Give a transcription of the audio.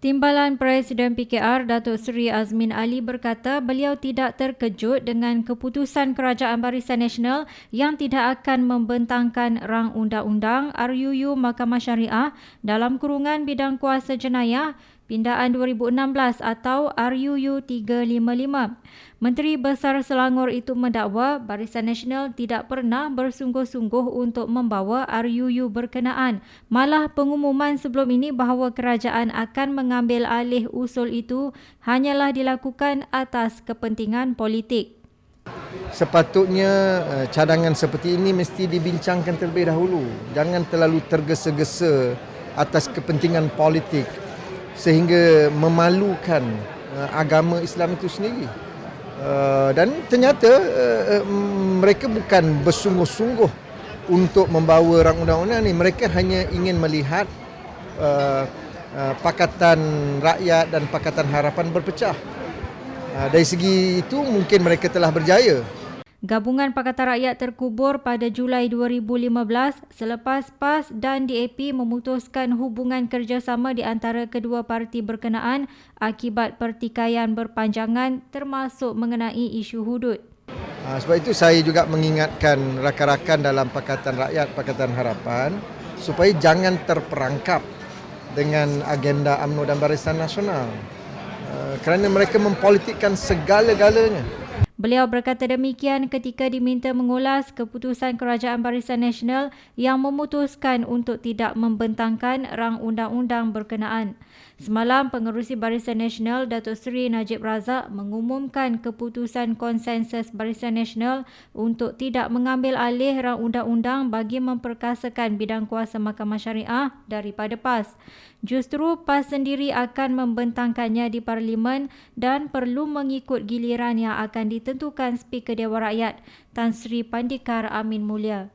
Timbalan Presiden PKR Datuk Seri Azmin Ali berkata beliau tidak terkejut dengan keputusan Kerajaan Barisan Nasional yang tidak akan membentangkan rang undang-undang RUU Mahkamah Syariah dalam kurungan bidang kuasa jenayah pindaan 2016 atau RUU 355. Menteri Besar Selangor itu mendakwa Barisan Nasional tidak pernah bersungguh-sungguh untuk membawa RUU berkenaan. Malah pengumuman sebelum ini bahawa kerajaan akan mengambil alih usul itu hanyalah dilakukan atas kepentingan politik. Sepatutnya eh, cadangan seperti ini mesti dibincangkan terlebih dahulu. Jangan terlalu tergesa-gesa atas kepentingan politik sehingga memalukan uh, agama Islam itu sendiri. Uh, dan ternyata uh, mereka bukan bersungguh-sungguh untuk membawa rang undang-undang ini. Mereka hanya ingin melihat uh, uh, Pakatan Rakyat dan Pakatan Harapan berpecah. Uh, dari segi itu mungkin mereka telah berjaya. Gabungan Pakatan Rakyat terkubur pada Julai 2015 selepas PAS dan DAP memutuskan hubungan kerjasama di antara kedua parti berkenaan akibat pertikaian berpanjangan termasuk mengenai isu hudud. Ha, sebab itu saya juga mengingatkan rakan-rakan dalam Pakatan Rakyat, Pakatan Harapan supaya jangan terperangkap dengan agenda UMNO dan Barisan Nasional. Uh, kerana mereka mempolitikkan segala-galanya. Beliau berkata demikian ketika diminta mengulas keputusan Kerajaan Barisan Nasional yang memutuskan untuk tidak membentangkan rang undang-undang berkenaan. Semalam, Pengerusi Barisan Nasional Datuk Seri Najib Razak mengumumkan keputusan konsensus Barisan Nasional untuk tidak mengambil alih rang undang-undang bagi memperkasakan bidang kuasa Mahkamah Syariah daripada PAS. Justru PAS sendiri akan membentangkannya di Parlimen dan perlu mengikut giliran yang akan ditentukan Speaker Dewan Rakyat Tan Sri Pandikar Amin Mulia.